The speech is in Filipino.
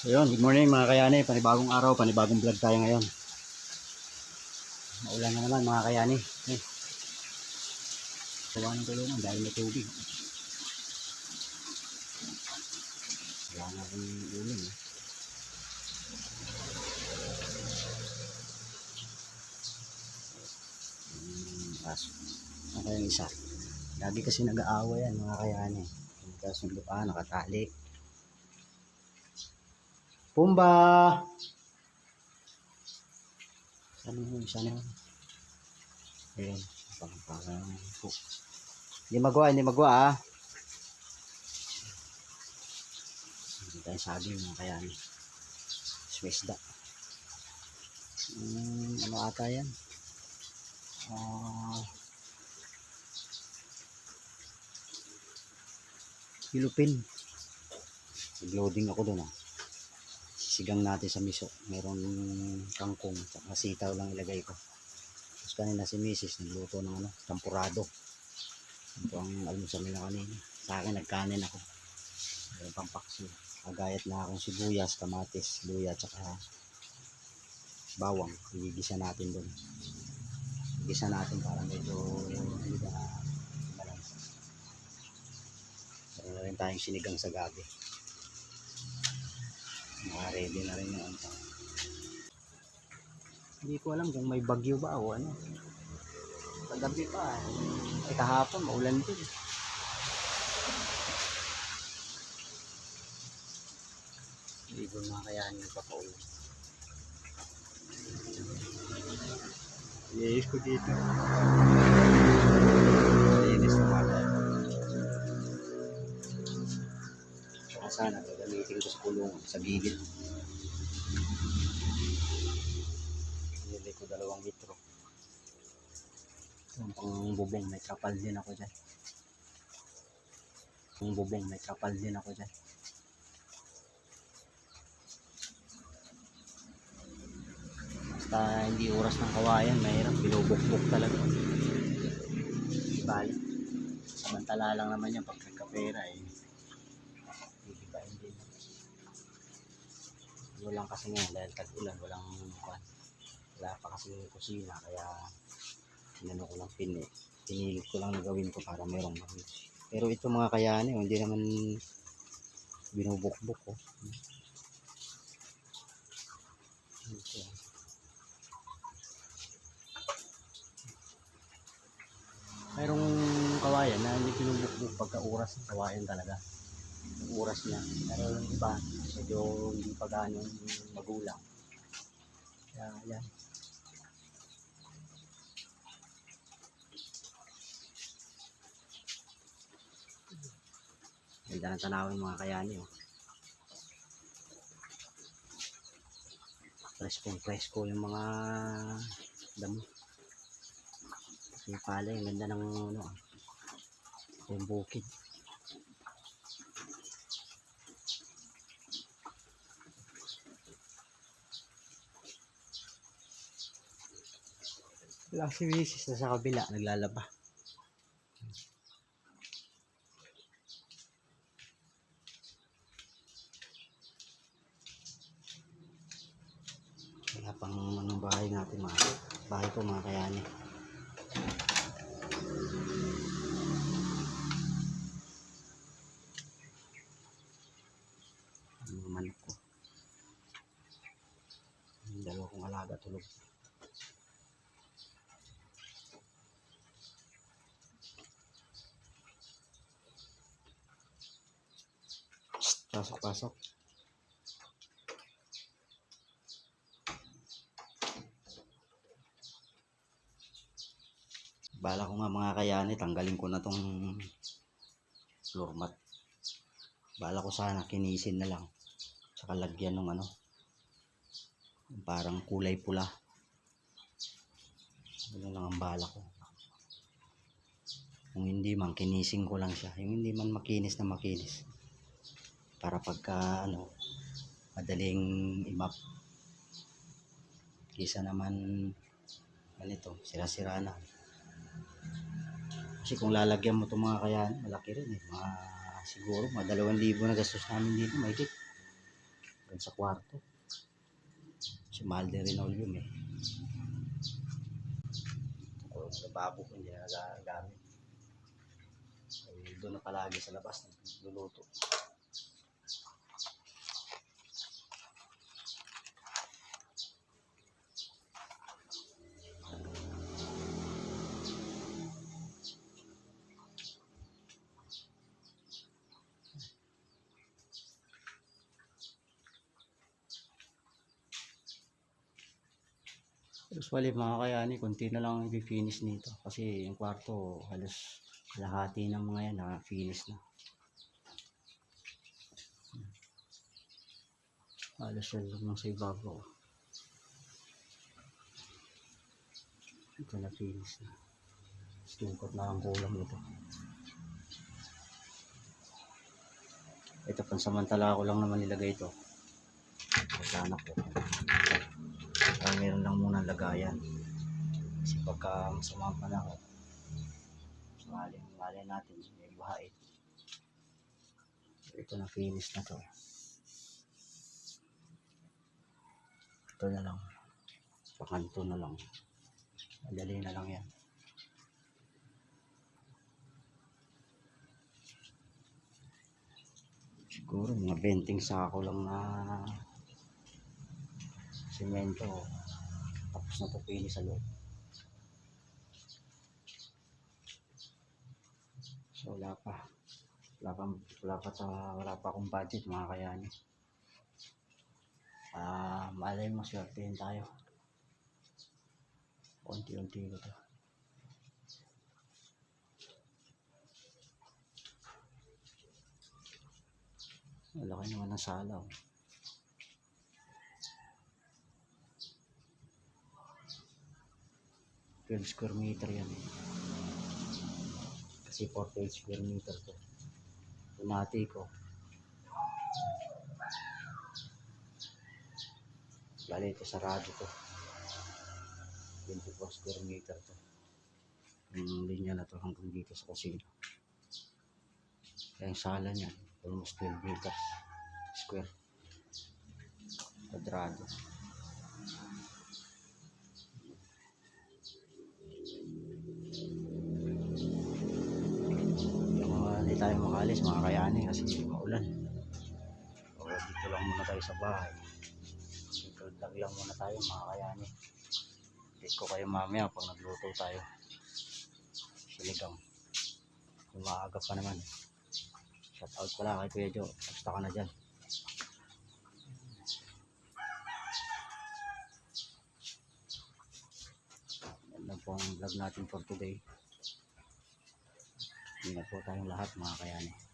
So yun, good morning mga kayani. Panibagong araw, panibagong vlog tayo ngayon. Maulan na naman mga kayani. Eh. Sawa ng tulungan dahil may tubig. Wala na akong ulan. Eh. Hmm, kaso. Ano kayang isa? Lagi kasi nag-aaway yan mga kayani. Nagkasundo pa, nakatali. Pumba! Saan mo isa na yun? Ayun, pang parang po. Hindi magawa, hindi magawa ah. Hindi tayo saging mga kaya ni. Swisda. Hmm, ano ata yan? Ah... Pilupin. Nag-loading ako doon ah sigang natin sa miso. Meron kangkong, tsaka sitaw lang ilagay ko. Tapos kanina si Mrs. nagluto ng ano, tampurado. Ito ang almusal nila kanina. Sa akin nagkanin ako. Meron pang paksi. Agayat na akong sibuyas, kamatis, luya, tsaka bawang. Igigisa natin doon. Igisa natin para medyo hindi na balance. Meron na rin tayong sinigang sa gabi. Naka-ready na rin yung ano. Hindi ko alam kung may bagyo ba o ano. Kagabi pa. eh. Ay kahapon, maulan din. Hindi ko na kayanin pa paulan. Yes ko dito. Sana gagamitin ko sa kulungan, sa gilid. Nilagay ko dalawang litro. Yung pang bubong, may kapal din ako dyan. Pang bubong, may kapal din ako dyan. Basta hindi oras ng kawayan, mahirap, binubukbuk talaga. Bali. Samantala lang naman yan pag nagkapera eh. Walang kasi ngayon dahil tag-ulan, walang kwan. Wala pa kasi yung kusina kaya inano ko lang pin pinilit ko lang na gawin ko para merong mamis. Pero ito mga kayani, oh, hindi naman binubukbuk ko. Ito. Mayroong kawayan na hindi binubukbuk pagka oras ng kawayan talaga. Yung oras niya. Pero yung iba, medyo hindi pa gaano magulang. Kaya yan. Ganda ng tanawin mga kayani. Oh. Preskong presko yung mga damo. Yung pala, yung ganda ng ano, ah, yung bukid. Wala si Mrs. na sa kabila, naglalaba. Kaya pang anong bahay natin mga bahay ko mga kayani. Pasok, pasok. Bala ko nga mga kayani, tanggalin ko na tong floor mat. Bala ko sana kinisin na lang. Tsaka lagyan ng ano, parang kulay pula. Ganun lang ang bala ko. Kung hindi man, kinising ko lang siya. Yung hindi man makinis na makinis. Para pagka ano, madaling imap. Kisa naman ganito, sira-sira na. Kasi kung lalagyan mo itong mga kaya, malaki rin eh. Mga, siguro, mga dalawang libo na gastos namin dito, mahigit. Doon sa kwarto. Si Malde Rinolium eh. O, lababo ko hindi na nagagamit. Doon na palagi sa labas, nagluluto. Usually mga kayani, konti na lang ang finish nito. Kasi yung kwarto, halos kalahati ng mga yan na finish na. Halos yan lang ng sa ibabaw. Ito na finish na. Stingkot na ang kulang ito. Ito pansamantala ko lang naman nilagay ito. Sa anak ko. Para meron lang muna lagayan. Kasi pagka masama ang panahon, sumali, malay natin, may buhay. Ito na finish na to. Ito na lang. Pakanto na lang. Madali na lang yan. Siguro mga benting sako lang na semento tapos na pupili sa loob. So wala pa. Wala pa wala pa, ta, wala pa akong budget mga kayani ah malay mo swertein tayo. Unti-unti ko to. Malaki naman ang sala oh. Twelve square meter yan eh. Kasi 48 square meter to. Punati ko. Bali ito sarado to. 24 square meter to. Yung linya na to hanggang dito sa kusina. Kaya yung sala niya, almost 12 meters square. Kwadrado. Tayo makalis, mga kayani kasi maulan. O dito lang muna tayo sa bahay. Dito lang muna tayo mga kayani. Dito ko kayo mamaya pag nagluto tayo. Siligang. Maaga pa naman. Shout out pala kay Kuya Jo. Basta ka na dyan. Yan lang po ang vlog natin for today. Na po tayong lahat mga kayani.